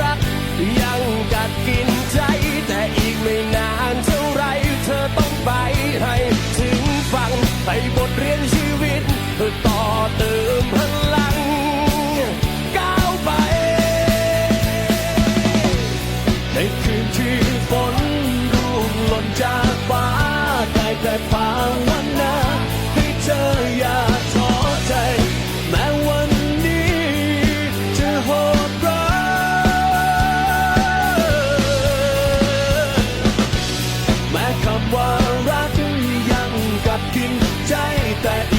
รัก ยังกัดกินใจ แต่อีกไม่นานเท่าไรเธอต้องไปให้ถึงฝั่งไปบทเรียนชีวิตเพื่อต่อเติมพลังก้าวไปในคืนที่ that